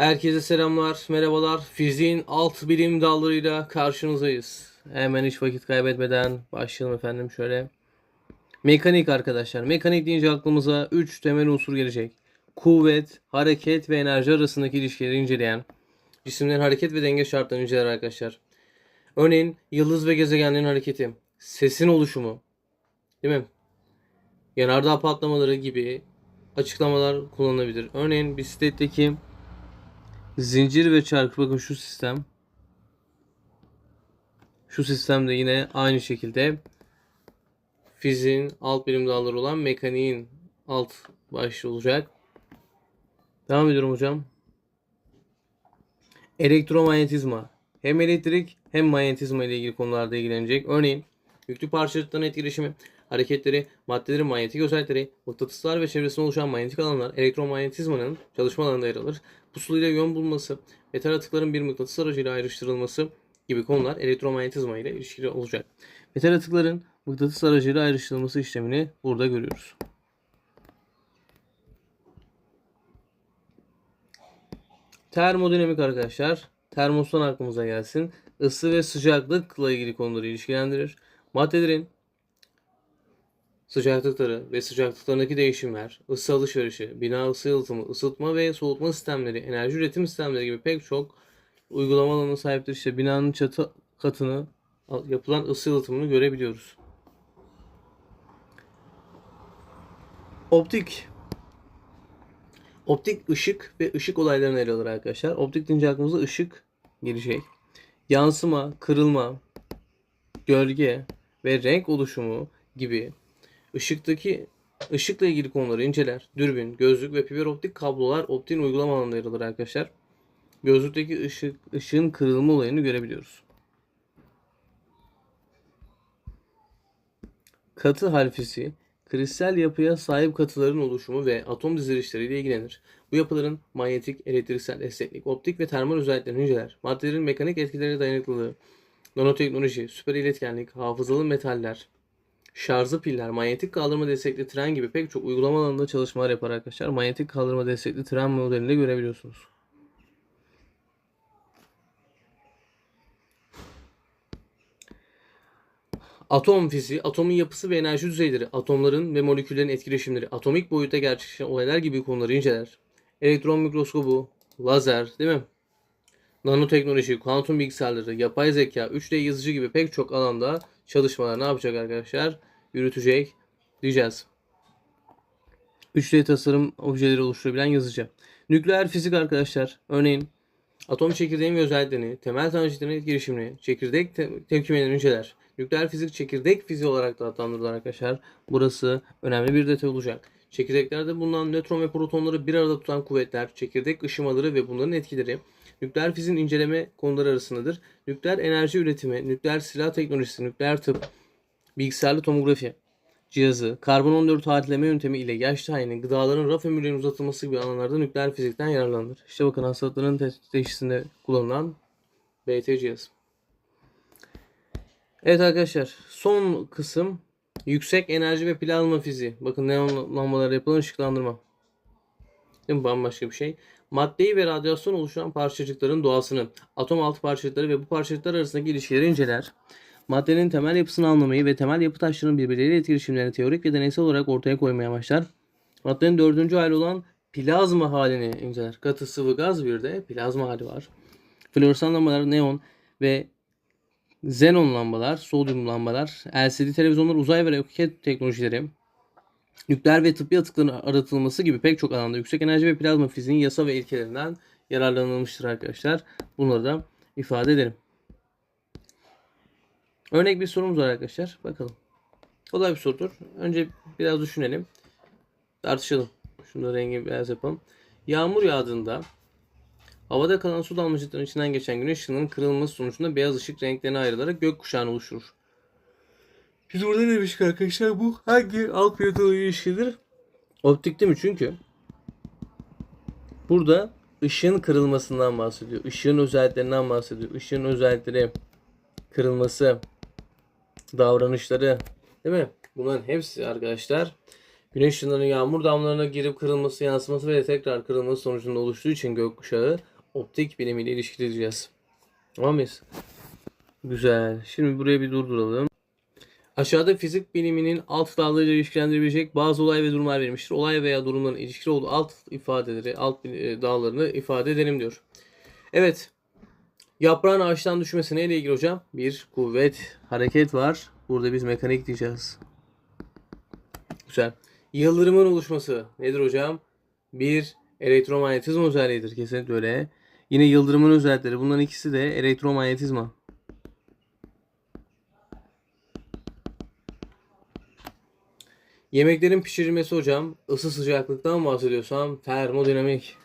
Herkese selamlar, merhabalar. Fiziğin alt bilim dallarıyla karşınızdayız. Hemen hiç vakit kaybetmeden başlayalım efendim şöyle. Mekanik arkadaşlar. Mekanik deyince aklımıza 3 temel unsur gelecek. Kuvvet, hareket ve enerji arasındaki ilişkileri inceleyen, cisimlerin hareket ve denge şartlarını inceler arkadaşlar. Örneğin yıldız ve gezegenlerin hareketi, sesin oluşumu, değil mi? Yanardağ patlamaları gibi açıklamalar kullanılabilir. Örneğin bisikletteki zincir ve çark bakın şu sistem. Şu sistemde yine aynı şekilde fiziğin alt bilim dalları olan mekaniğin alt başlığı olacak. Devam ediyorum hocam. Elektromanyetizma. Hem elektrik hem manyetizma ile ilgili konularda ilgilenecek. Örneğin yüklü parçacıkların etkileşimi, hareketleri, maddelerin manyetik özellikleri, mıknatıslar ve çevresinde oluşan manyetik alanlar elektromanyetizmanın çalışma alanında yer alır. Pusuluyla yön bulması, metal atıkların bir mıknatıs aracıyla ayrıştırılması gibi konular elektromanyetizma ile ilişkili olacak. Metal atıkların mıknatıs aracıyla ayrıştırılması işlemini burada görüyoruz. Termodinamik arkadaşlar. Termostan aklımıza gelsin. Isı ve sıcaklıkla ilgili konuları ilişkilendirir. Maddelerin sıcaklıkları ve sıcaklıklarındaki değişimler, ısı alışverişi, bina ısı yalıtımı, ısıtma ve soğutma sistemleri, enerji üretim sistemleri gibi pek çok uygulama alanına sahiptir. İşte binanın çatı katını yapılan ısı yalıtımını görebiliyoruz. Optik Optik ışık ve ışık olaylarını ele alır arkadaşlar. Optik deyince aklımıza ışık gelecek. Yansıma, kırılma, gölge ve renk oluşumu gibi ışıktaki ışıkla ilgili konuları inceler. Dürbün, gözlük ve fiber optik kablolar optiğin uygulama alanında yer alır arkadaşlar. Gözlükteki ışık, ışığın kırılma olayını görebiliyoruz. Katı halfisi kristal yapıya sahip katıların oluşumu ve atom dizilişleriyle ilgilenir. Bu yapıların manyetik, elektriksel, esneklik, optik ve termal özelliklerini inceler. Maddelerin mekanik etkilerine dayanıklılığı, nanoteknoloji, süper iletkenlik, hafızalı metaller, şarjlı piller, manyetik kaldırma destekli tren gibi pek çok uygulama alanında çalışmalar yapar arkadaşlar. Manyetik kaldırma destekli tren modelinde görebiliyorsunuz. Atom fiziği, atomun yapısı ve enerji düzeyleri, atomların ve moleküllerin etkileşimleri, atomik boyutta gerçekleşen olaylar gibi konuları inceler. Elektron mikroskobu, lazer, değil mi? Nanoteknoloji, kuantum bilgisayarları, yapay zeka, 3D yazıcı gibi pek çok alanda çalışmalar ne yapacak arkadaşlar? Yürütecek diyeceğiz. 3D tasarım objeleri oluşturabilen yazıcı. Nükleer fizik arkadaşlar. Örneğin atom çekirdeğin ve özelliklerini, temel taneciklerin etkileşimini, çekirdek te- tepkimelerini inceler. Nükleer fizik çekirdek fiziği olarak da adlandırılır arkadaşlar. Burası önemli bir detay olacak. Çekirdeklerde bulunan nötron ve protonları bir arada tutan kuvvetler, çekirdek ışımaları ve bunların etkileri nükleer fiziğin inceleme konuları arasındadır. Nükleer enerji üretimi, nükleer silah teknolojisi, nükleer tıp, bilgisayarlı tomografi cihazı, karbon 14 haritleme yöntemi ile yaş tayini, gıdaların raf ömürlerinin uzatılması gibi alanlarda nükleer fizikten yararlanır. İşte bakın hastalıkların te- teşhisinde kullanılan BT cihazı. Evet arkadaşlar son kısım yüksek enerji ve plazma fiziği. Bakın neon lambaları yapılan ışıklandırma. Değil mi? Bambaşka bir şey. Maddeyi ve radyasyon oluşturan parçacıkların doğasını, atom altı parçacıkları ve bu parçacıklar arasındaki ilişkileri inceler. Maddenin temel yapısını anlamayı ve temel yapı taşlarının birbirleriyle etkileşimlerini teorik ve deneysel olarak ortaya koymaya başlar. Maddenin dördüncü hali olan plazma halini inceler. Katı sıvı gaz bir de plazma hali var. Floresan lambalar, neon ve Xenon lambalar, sodyum lambalar, LCD televizyonlar, uzay ve roket teknolojileri, nükleer ve tıbbi atıkların aratılması gibi pek çok alanda yüksek enerji ve plazma fiziğinin yasa ve ilkelerinden yararlanılmıştır arkadaşlar. Bunları da ifade edelim. Örnek bir sorumuz var arkadaşlar. Bakalım. Kolay bir sorudur. Önce biraz düşünelim. Tartışalım. Şunu da rengi beyaz yapalım. Yağmur yağdığında havada kalan su damlacıklarının içinden geçen güneş ışığının kırılması sonucunda beyaz ışık renklerine ayrılarak gökkuşağını oluşturur. Biz burada ne demiştik arkadaşlar? Bu hangi alt piyato ilişkidir? Optik değil mi? Çünkü burada ışığın kırılmasından bahsediyor. Işığın özelliklerinden bahsediyor. Işığın özellikleri, kırılması, davranışları değil mi? Bunların hepsi arkadaşlar Güneş ışınlarının yağmur damlalarına girip kırılması, yansıması ve tekrar kırılması sonucunda oluştuğu için gökkuşağı optik bilimiyle ilişkileyeceğiz. Tamam mıyız? Güzel. Şimdi buraya bir durduralım. Aşağıda fizik biliminin alt dallarıyla ilişkilendirebilecek bazı olay ve durumlar verilmiştir. Olay veya durumların ilişkili olduğu alt ifadeleri, alt e, dallarını ifade edelim diyor. Evet. Yaprağın ağaçtan düşmesi neyle ilgili hocam? Bir kuvvet, hareket var. Burada biz mekanik diyeceğiz. Güzel. Yıldırımın oluşması nedir hocam? Bir elektromanyetizma özelliğidir. Kesinlikle öyle. Yine yıldırımın özellikleri. Bunların ikisi de elektromanyetizma. Yemeklerin pişirilmesi hocam. ısı sıcaklıktan bahsediyorsam termodinamik.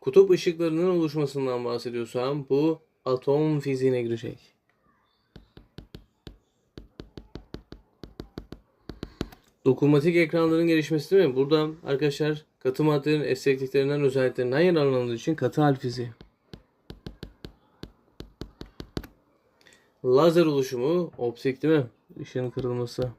Kutup ışıklarının oluşmasından bahsediyorsam bu atom fiziğine girecek. Dokunmatik ekranların gelişmesi değil mi? Burada arkadaşlar katı maddelerin esnekliklerinden özelliklerinden yararlanıldığı için katı hal fiziği. Lazer oluşumu optik değil mi? Işığın kırılması.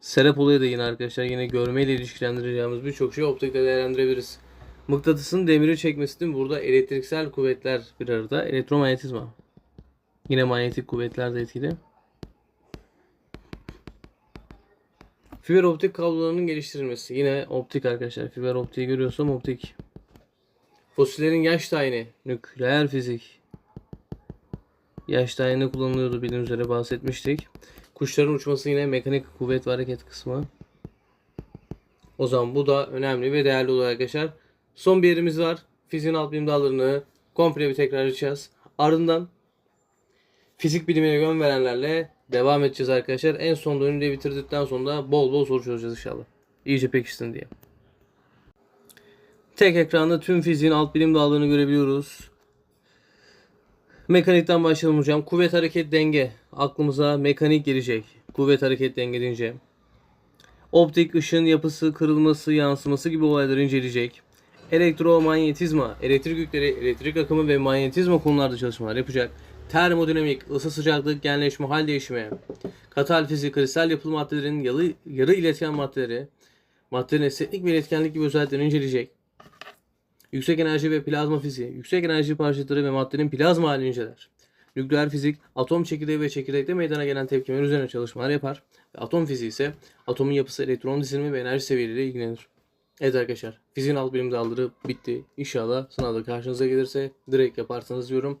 Serap olayı da yine arkadaşlar yine görmeyle ilişkilendireceğimiz birçok şey optikle değerlendirebiliriz. Mıknatısın demiri çekmesi değil mi? Burada elektriksel kuvvetler bir arada. Elektromanyetizma. Yine manyetik kuvvetler de etkili. Fiber optik kablolarının geliştirilmesi. Yine optik arkadaşlar. Fiber optiği görüyorsam optik. Fosillerin yaş tayini. Nükleer fizik. Yaş tayini kullanılıyordu bildiğiniz üzere bahsetmiştik. Kuşların uçması yine mekanik kuvvet ve hareket kısmı. O zaman bu da önemli ve değerli olur arkadaşlar. Son bir yerimiz var. Fiziğin alt bilim dallarını komple bir tekrar edeceğiz. Ardından fizik bilimine yön verenlerle devam edeceğiz arkadaşlar. En son dönümü de bitirdikten sonra bol bol soru çözeceğiz inşallah. İyice pekişsin diye. Tek ekranda tüm fiziğin alt bilim dallarını görebiliyoruz. Mekanikten başlayalım hocam. Kuvvet hareket denge. Aklımıza mekanik gelecek. Kuvvet hareket denge deyince. Optik ışın yapısı, kırılması, yansıması gibi olayları inceleyecek. Elektromanyetizma, elektrik yükleri, elektrik akımı ve manyetizma konularda çalışmalar yapacak. Termodinamik, ısı sıcaklık, genleşme, hal değişimi, katal fizik, kristal yapılı maddelerin yarı, yarı iletken maddeleri, maddelerin esneklik ve iletkenlik gibi özelliklerini inceleyecek. Yüksek enerji ve plazma fiziği, yüksek enerji parçacıkları ve maddenin plazma halini inceler. Nükleer fizik, atom çekirdeği ve çekirdekte meydana gelen tepkimeler üzerine çalışmalar yapar. Ve atom fiziği ise atomun yapısı, elektron dizilimi ve enerji seviyeleriyle ilgilenir. Evet arkadaşlar, fiziğin alt bilim dalları bitti. İnşallah sınavda karşınıza gelirse direkt yaparsanız diyorum.